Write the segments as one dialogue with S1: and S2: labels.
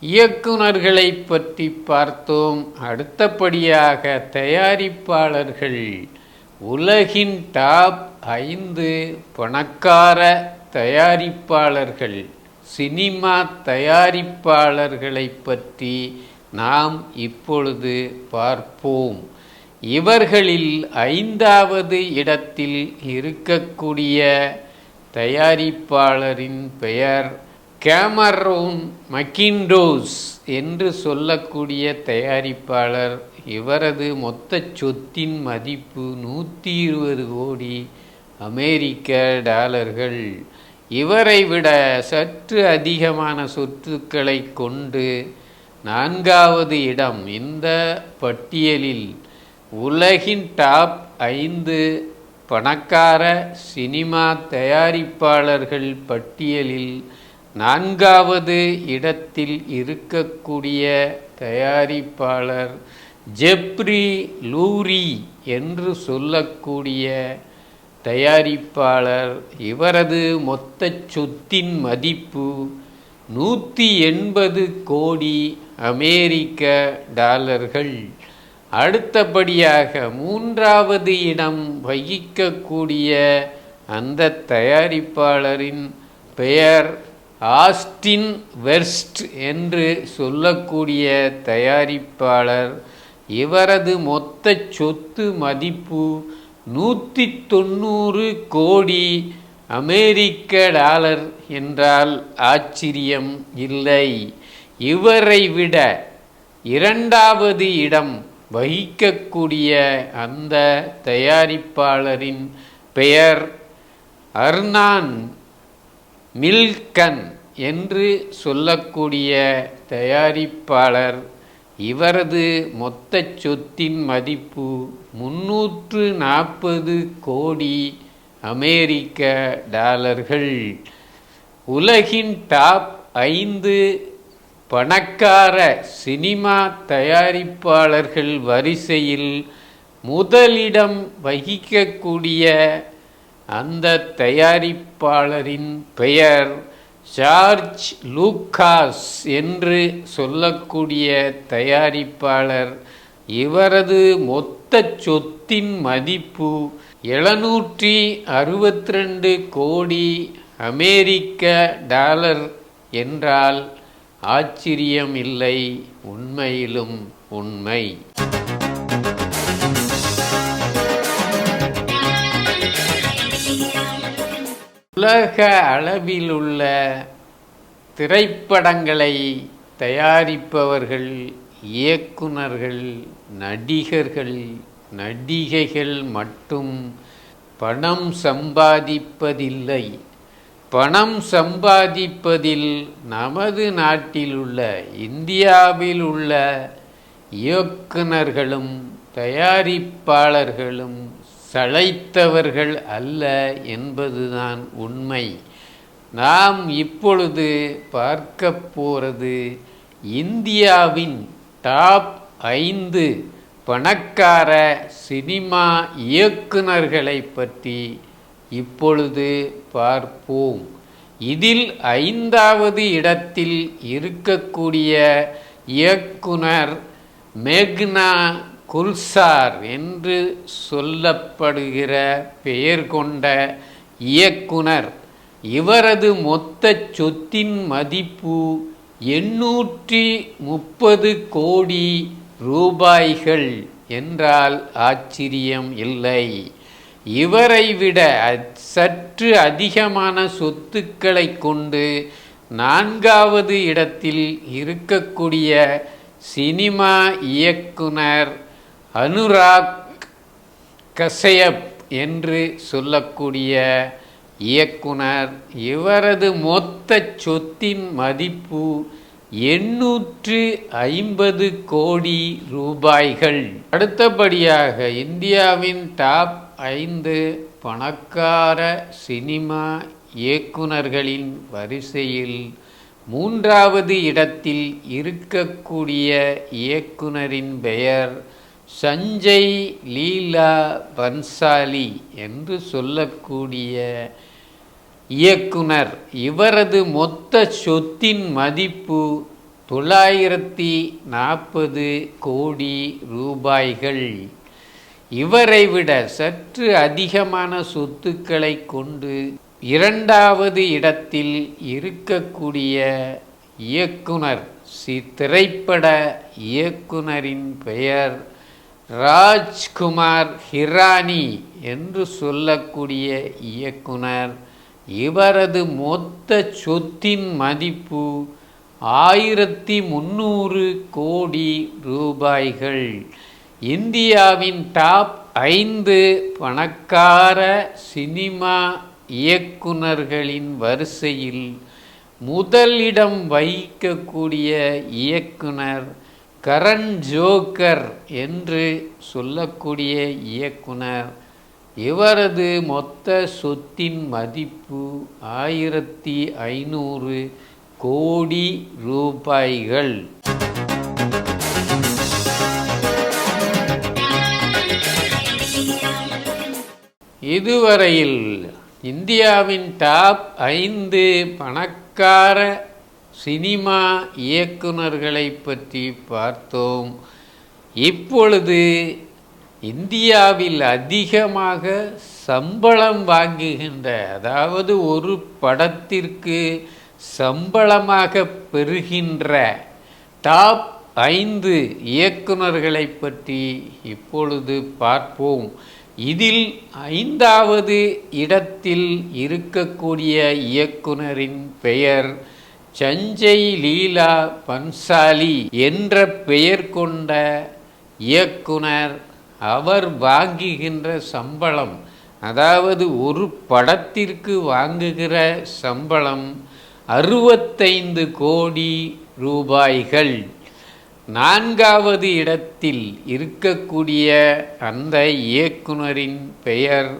S1: இயக்குனர்களை பற்றி பார்த்தோம். அடுத்தபடியாக தயாரிப்பாளர்கள் உலகின் டாப் ஐந்து பணக்கார தயாரிப்பாளர்கள் சினிமா தயாரிப்பாளர்களை பற்றி நாம் இப்பொழுது பார்ப்போம். இவர்களில் ஐந்தாவது இடத்தில் இருக்கக்கூடிய தயாரிப்பாளரின் பெயர் கேமரோன் மக்கின்டோஸ் என்று சொல்லக்கூடிய தயாரிப்பாளர் இவரது மொத்த சொத்தின் மதிப்பு நூற்றி இருபது கோடி அமெரிக்க டாலர்கள். இவரை விட சற்று அதிகமான சொத்துக்களை கொண்டு நான்காவது இடம் இந்த பட்டியலில் உலகின் டாப் ஐந்து பணக்கார சினிமா தயாரிப்பாளர்கள் பட்டியலில் நான்காவது இடத்தில் இருக்கக்கூடிய தயாரிப்பாளர் ஜெப்ரி லூரி என்று சொல்லக்கூடிய தயாரிப்பாளர். இவரது மொத்த சொத்தின் மதிப்பு நூற்றி எண்பது கோடி அமெரிக்க டாலர்கள். அடுத்தபடியாக மூன்றாவது இடம் வகிக்கக்கூடிய அந்த தயாரிப்பாளரின் பெயர் ஆஸ்டின் வெர்ஸ்ட் என்று சொல்லக்கூடிய தயாரிப்பாளர். இவரது மொத்த சொத்து மதிப்பு நூற்றி தொண்ணூறு கோடி அமெரிக்க டாலர் என்றால் ஆச்சரியம் இல்லை. இவரை விட இரண்டாவது இடம் வகிக்கக்கூடிய அந்த தயாரிப்பாளரின் பெயர் அர்னான் மில்கன் என்று சொல்லக்கூடிய தயாரிப்பாளர் இவரது மொத்த சொத்தின் மதிப்பு முன்னூற்று நாற்பது கோடி அமெரிக்க டாலர்கள். உலகின் டாப் ஐந்து பணக்கார சினிமா தயாரிப்பாளர்கள் வரிசையில் முதலிடம் வகிக்கக்கூடிய அந்த தயாரிப்பாளரின் பெயர் ஜார்ஜ் லூக்காஸ் என்று சொல்லக்கூடிய தயாரிப்பாளர். இவரது மொத்த சொத்தின் மதிப்பு எழுநூற்றி அறுபத்தி ரெண்டு கோடி அமெரிக்க டாலர் என்றால் ஆச்சரியம் இல்லை உண்மையிலும் உண்மை. உலக அளவிலுள்ள திரைப்படங்களை தயாரிப்பவர்கள் இயக்குனர்கள் நடிகர்கள் நடிகைகள் மட்டும் பணம் சம்பாதிப்பதில்லை. பணம் சம்பாதிப்பதில் நமது நாட்டில் உள்ள இந்தியாவில் உள்ள இயக்குனர்களும் தயாரிப்பாளர்களும் சளைத்தவர்கள் அல்ல என்பதுதான் உண்மை. நாம் இப்பொழுது பார்க்க போகிறது இந்தியாவின் டாப் ஐந்து பணக்கார சினிமா இயக்குனர்களை பற்றி இப்பொழுது பார்ப்போம். இதில் ஐந்தாவது இடத்தில் இருக்கக்கூடிய இயக்குனர் மேக்னா குல்சார் என்று சொல்லப்படுகிற பெயர் கொண்ட இயக்குனர் இவரது மொத்த சொத்தின் மதிப்பு எண்ணூற்றி முப்பது கோடி ரூபாய்கள் என்றால் ஆச்சரியம் இல்லை. இவரை விட சற்று அதிகமான சொத்துக்களை கொண்டு நான்காவது இடத்தில் இருக்கக்கூடிய சினிமா இயக்குனர் அனுராக் கசயப் என்று சொல்லக்கூடிய இயக்குனர் இவரது மொத்த சொத்தின் மதிப்பு எண்ணூற்று ஐம்பது கோடி ரூபாய்கள். அடுத்தபடியாக இந்தியாவின் டாப் ஐந்து பணக்கார சினிமா இயக்குனர்களின் வரிசையில் மூன்றாவது இடத்தில் இருக்கக்கூடிய இயக்குனரின் பெயர் சஞ்சய் லீலா பன்சாலி என்று சொல்லக்கூடிய இயக்குனர். இவரது மொத்த சொத்தின் மதிப்பு தொள்ளாயிரத்தி நாற்பது கோடி ரூபாய்கள். இவரை விட சற்று அதிகமான சொத்துக்களை கொண்டு இரண்டாவது இடத்தில் இருக்கக்கூடிய இயக்குனர் சி திரைப்பட இயக்குனரின் பெயர் ராஜ்குமார் ஹிரானி என்று சொல்லக்கூடிய இயக்குனர் இவரது மொத்த சொத்தின் மதிப்பு ஆயிரத்தி முந்நூறு கோடி ரூபாய்கள். இந்தியாவின் டாப் ஐந்து பணக்கார சினிமா இயக்குனர்களின் வரிசையில் முதலிடம் வகிக்கக்கூடிய இயக்குனர் கரண் ஜோக்கர் என்று சொல்லக்கூடிய இயக்குனர் இவரது மொத்த சொத்தின் மதிப்பு ஆயிரத்தி ஐநூறு கோடி ரூபாய்கள். இதுவரையில் இந்தியாவின் டாப் ஐந்து பணக்கார சினிமா இயக்குனர்களை பற்றி பார்த்தோம். இப்பொழுது இந்தியாவில் அதிகமாக சம்பளம் வாங்குகின்ற அதாவது ஒரு படத்திற்கு சம்பளமாக பெறுகின்ற டாப் ஐந்து இயக்குனர்களை பற்றி இப்பொழுது பார்ப்போம். இதில் ஐந்தாவது இடத்தில் இருக்கக்கூடிய இயக்குனரின் பெயர் சஞ்சய் லீலா பன்சாலி என்ற பெயர் கொண்ட இயக்குனர் அவர் வாங்குகின்ற சம்பளம் அதாவது ஒரு படத்திற்கு வாங்குகிற சம்பளம் அறுபத்தைந்து கோடி ரூபாய்கள். நான்காவது இடத்தில் இருக்கக்கூடிய அந்த இயக்குனரின் பெயர்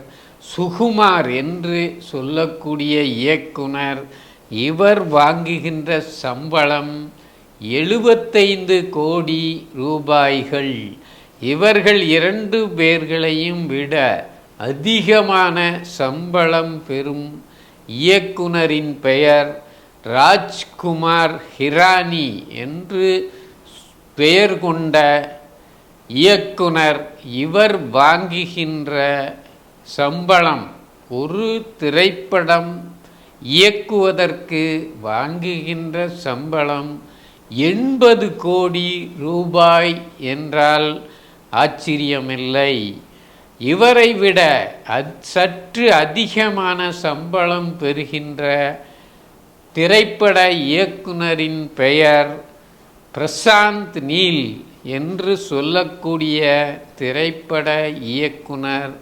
S1: சுகுமார் என்று சொல்லக்கூடிய இயக்குனர் இவர் வாங்குகின்ற சம்பளம் எழுபத்தைந்து கோடி ரூபாய்கள். இவர்கள் இரண்டு பேர்களையும் விட அதிகமான சம்பளம் பெறும் இயக்குனரின் பெயர் ராஜ்குமார் ஹிரானி என்று பெயர் கொண்ட இயக்குனர் இவர் வாங்குகின்ற சம்பளம் ஒரு திரைப்படம் இயக்குவதற்கு வாங்குகின்ற சம்பளம் எண்பது கோடி ரூபாய் என்றால் ஆச்சரியமில்லை. இவரை விட சற்று அதிகமான சம்பளம் பெறுகின்ற திரைப்பட இயக்குனரின் பெயர் பிரசாந்த் நீல் என்று சொல்லக்கூடிய திரைப்பட இயக்குனர்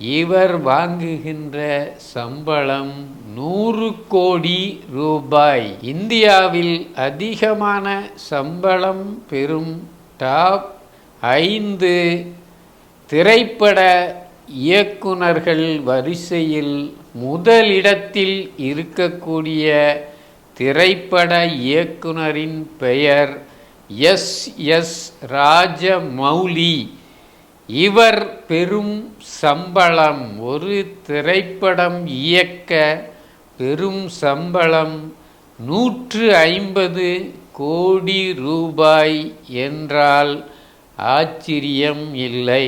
S1: இவர் வாங்குகின்ற சம்பளம் நூறு கோடி ரூபாய். இந்தியாவில் அதிகமான சம்பளம் பெறும் டாப் ஐந்து திரைப்பட இயக்குனர்கள் வரிசையில் முதலிடத்தில் இருக்கக்கூடிய திரைப்பட இயக்குனரின் பெயர் எஸ் எஸ் ராஜமௌலி. இவர் பெரும் சம்பளம் ஒரு திரைப்படம் இயக்க பெரும் சம்பளம் நூற்று ஐம்பது கோடி ரூபாய் என்றால் ஆச்சரியம் இல்லை.